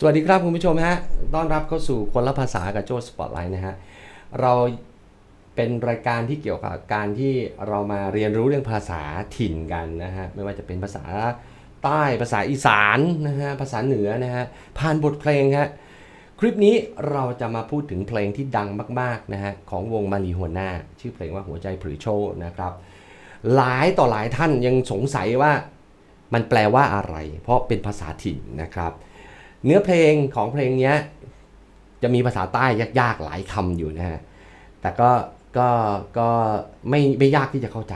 สวัสดีครับคุณผู้ชมฮะ ต้อนรับเข้าสู่คนละภาษากับโจ้สปอตไลท์นะฮะ เราเป็นรายการที่เกี่ยวกับการที่เรามาเรียนรู้เรื่องภาษาถิ่นกันนะฮะ ไม่ว่าจะเป็นภาษาใต้ ภาษาอีสานนะฮะ ภาษาเหนือนะฮะ ผ่านบทเพลงฮะ คลิปนี้เราจะมาพูดถึงเพลงที่ดังมากๆนะฮะของวงมารีหัวหน้า ชื่อเพลงว่าหัวใจผือโชนะครับ หลายต่อหลายท่านยังสงสัยว่ามันแปลว่าอะไร เพราะเป็นภาษาถิ่นนะครับ เนื้อเพลงของเพลงนี้จะมีภาษาใต้ยากๆหลายคำอยู่นะฮะ แต่ก็ก็ก็ไม่ไม่ยากที่จะเข้าใจ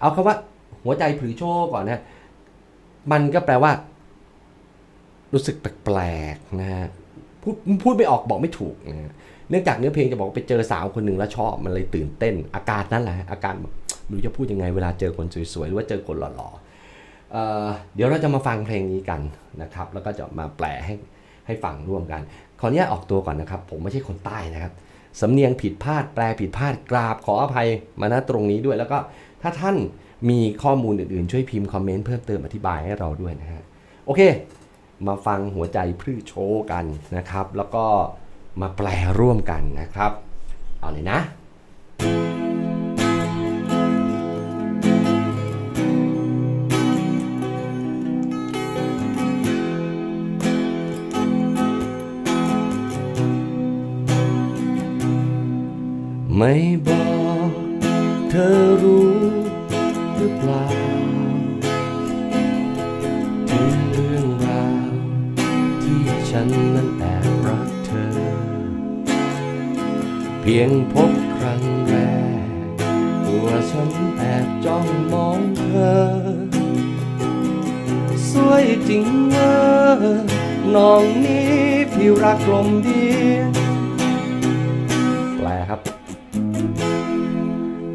เอาคำว่าหัวใจผือโชคก่อนนะมันก็แปลว่า รู้สึกแปลกๆนะฮะพูดพูดไม่ออกบอกไม่ถูกนะฮะเนื่องจากเนื้อเพลงจะบอกว่าไปเจอสาวคนหนึ่งแล้วชอบมันเลยตื่นเต้น อาการนั่นแหละอาการไม่รู้จะพูดยังไงเวลาเจอคนสวยๆหรือว่าเจอคนหล่อๆ เเดี๋ยวเราจะมาฟังเพลงนี้กันนะครับ แล้วก็จะมาแปลให้ให้ฟังร่วมกันขออนุญาตออกตัวก่อนนะครับ ผมไม่ใช่คนใต้นะครับสำเนียงผิดพลาดแปลผิดพลาดกราบขออภัยมาณตรงนี้ด้วย แล้วก็ถ้าท่านมีข้อมูลอื่นๆ ช่วยพิมพ์คอมเมนต์เพิ่มเติมอธิบายให้เราด้วยนะฮะโอเค มาฟังหัวใจพรื้โชว์กันนะครับ แล้วก็มาแปลร่วมกันนะครับ เอาเลยนะ ไม่บอกเธอรู้หรือเปล่า ถึงเรื่องราวที่ฉันนั้นแอบรักเธอ เพียงพบครั้งแรก ตัวฉันแอบจ้องมองเธอ สวยจริงเวอน้องนี้พี่รักลมเดียว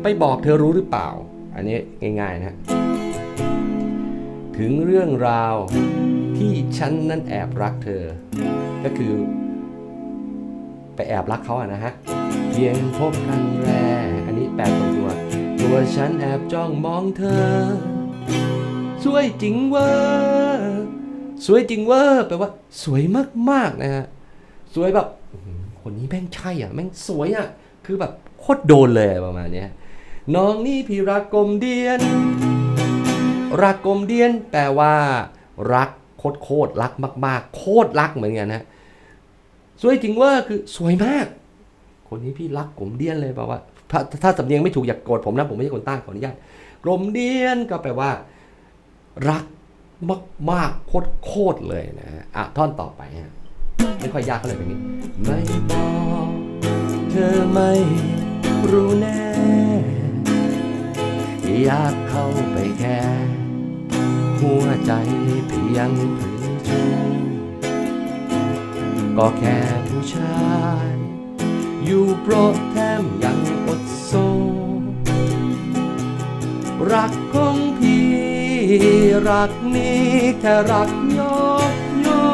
ไปบอกเธอรู้หรือเปล่า อันนี้ง่ายๆนะฮะถึงเรื่องราวที่ฉันนั้นแอบรักเธอ ก็คือ ไปแอบรักเขาอะนะฮะเพียงพบครั้งแรกอันนี้แปลตรงตัว ตัวฉันแอบจ้องมองเธอ สวยจริงเวอร์สวยจริงเวอร์แปลว่า สวยมากๆนะฮะสวยแบบคนนี้แม่งใช่อะแม่งสวยอะ คือแบบโคตรโดนเลยประมาณเนี้ย น้องนี่พี่รักกลมเดียน รักกลมเดียนแปลว่า รักโคตรโคตรรักมาก ๆ โคตรรักเหมือนกันนะสวยจริงว่าคือสวยมาก คนนี้พี่รักกลมเดียนเลยแปลว่าถ้าถ้าสำเนียงไม่ถูกอย่ากโกรธผมนะผมไม่ใช่คนใต้ขออนุญาตกลมเดียนก็แปลว่า รักมากมากๆโคตรโคตรเลยนะฮะอะท่อนต่อไปฮะไม่ค่อยยากเท่าไหร่แบบนี้ ไม่บอกเธอไม่รู้แน่ อยากเข้าไปแค่ หัวใจเพียงผืนชูก็แค่ผู้ชาย อยู่โปรดแถมยังอดโซ รักของพี่ รักนี้แค่รักยอกยอ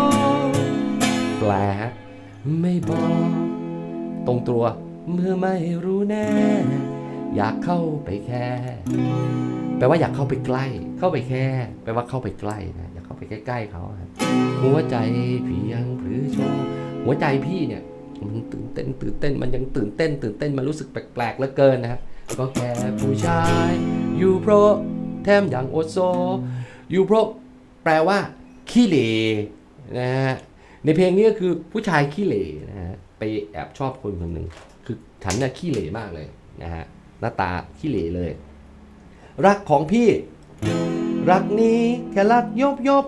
กแปลไม่บอก ตรงตัวเมื่อไม่รู้แน่ อยากเข้าไปแค่แปลว่าอยากเข้าไปใกล้ เข้าไปแค่ แปลว่าเข้าไปใกล้นะอยากเข้าไปใกล้ๆเขาหัวใจเพียงพรือโชว์หัวใจพี่เนี่ยมันตื่นเต้นตื่นเต้นมันยังตื่นเต้น ตื่นเต้นมันรู้สึกแปลกๆเหลือเกินนะฮะก็แค่ผู้ชาย อยู่เพราะแถมอย่างโอโซ อยู่เพราะแปลว่าขี้เหร่นะฮะในเพลงนี้ก็คือผู้ชายขี้เหร่นะฮะไปแอบชอบคนคนหนึ่งคือฉันน่ะขี้เหร่มากเลยนะฮะ หน้าตาขี้เหร่เลย รักของพี่ รักนี้แค่รักยบยบ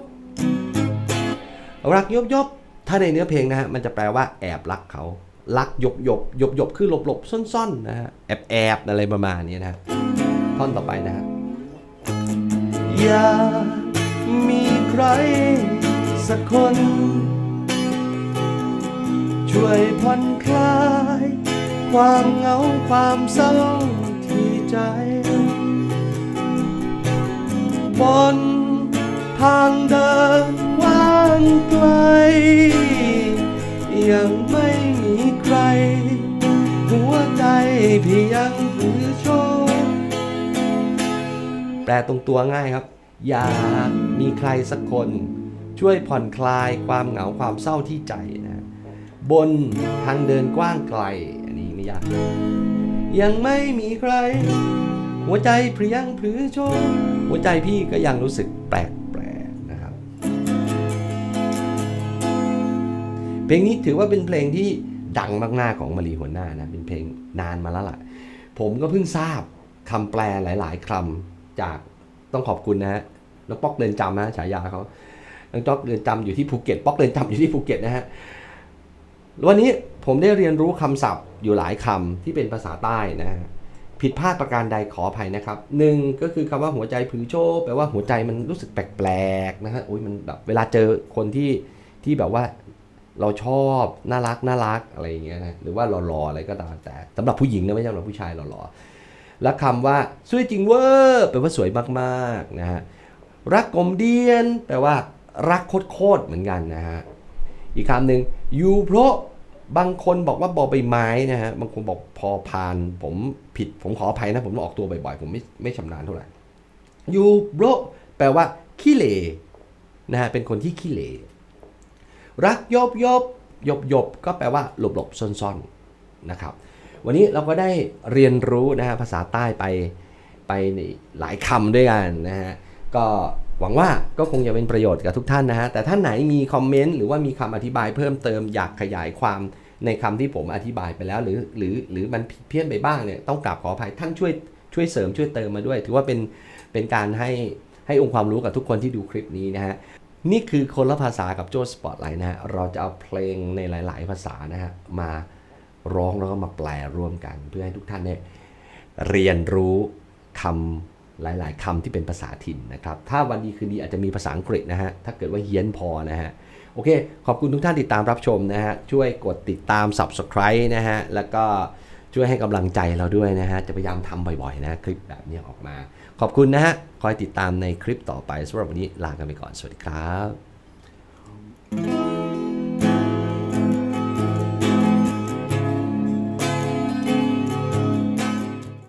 รักยบยบถ้าในเนื้อเพลงนะฮะมันจะแปลว่าแอบรักเขารักยบยบยบยบคือหลบหลบซ่อนซ่อนนะฮะแอบแอบอะไรประมาณนี้นะท่อนต่อไปนะฮะอยากมีใครสักคน ช่วยผ่อนคลาย ความเหงาความเศร้า ใจ บนทางเดินว่างไกล ยังไม่มีใคร หัวใจเพียงถือโชคแปลตรงตัวง่ายครับ อยากมีใครสักคน ช่วยผ่อนคลายความเหงาความเศร้าที่ใจนะบนทางเดินกว้างไกล อันนี้ไม่ยาก ยังไม่มีใคร หัวใจเพรียงพรือโชมหัวใจพี่ก็ยังรู้สึกแปลกแปลกนะครับ เพลงนี้ถือว่าเป็นเพลงที่ดังมากๆของมารีหัวหน้านะ เป็นเพลงนานมาแล้วล่ะ ผมก็เพิ่งทราบคำแปลหลาย ๆคำจากต้องขอบคุณนะฮะน้องป๊อกเดินจำนะฉายาเขาน้องจ๊อกเดินจำอยู่ที่ภูเก็ตป๊อกเดินจำอยู่ที่ภูเก็ตนะฮะวันนี้ ผมได้เรียนรู้คำศัพท์อยู่หลายคำที่เป็นภาษาใต้นะฮะผิดพลาดประการใดขออภัยนะครับหนึ่งก็คือคำว่าหัวใจผือโชแปลว่าหัวใจมันรู้สึกแปลกๆนะฮะโอ้ยมันแบบเวลาเจอคนที่ที่แบบว่าเราชอบน่ารักน่ารักอะไรอย่างเงี้ยนะหรือว่าหล่อๆอะไรก็ตามแต่สำหรับผู้หญิงนะไม่ใช่สำหรับผู้ชายหล่อๆแล้วคำว่าสวยจริงเวอร์แปลว่าสวยมากๆนะฮะรักกลมเดียน แปลว่า รักโคตรๆเหมือนกันนะฮะอีกคำหนึ่งยูเพราะ บางคนบอกว่าบอใบไม้นะฮะบางคนบอกพอพาน ผมผิดผมขออภัยนะ ผมออกตัวบ่อยๆ ผมไม่ไม่ชำนาญเท่าไหร่ยูโบรแปลว่าขี้เหร่นะฮะเป็นคนที่ขี้เหร่รักยบยบยบยบก็แปลว่าหลบหลบซ่อนซ่อนนะครับ วันนี้เราก็ได้เรียนรู้นะฮะภาษาใต้ไปไปหลายคำด้วยกันนะฮะก็หวังว่าก็คงจะเป็นประโยชน์กับทุกท่านนะฮะ แต่ท่านไหนมีคอมเมนต์หรือว่ามีคำอธิบายเพิ่มเติมอยากขยายความ ในคำที่ผมอธิบายไปแล้ว หรือหรือหรือมันผิดเพี้ยนไปบ้างเนี่ยต้องกราบขออภัยท่านช่วยช่วยเสริมช่วยเติมมาด้วย ถือว่าเป็นเป็นการให้ให้องค์ความรู้กับทุกคนที่ดูคลิปนี้นะฮะนี่คือคนละภาษากับโจ้สปอตไลท์นะฮะเราจะเอาเพลงในหลาย ๆ ภาษานะฮะมาร้องแล้วก็มาแปลร่วมกัน เพื่อให้ทุกท่านเนี่ยเรียนรู้คำ หลายๆคำที่เป็นภาษาถิ่นนะครับ ถ้าวันดีคืนดีอาจจะมีภาษาอังกฤษนะฮะ ถ้าเกิดว่าเฮี้ยนพอนะฮะ โอเค ขอบคุณทุกท่านติดตามรับชมนะฮะ ช่วยกดติดตาม subscribe นะฮะ แล้วก็ช่วยให้กำลังใจเราด้วยนะฮะ จะพยายามทำบ่อยๆนะคลิปแบบนี้ออกมา ขอบคุณนะฮะ คอยติดตามในคลิปต่อไปสำหรับวันนี้ลากันไปก่อน สวัสดีครับ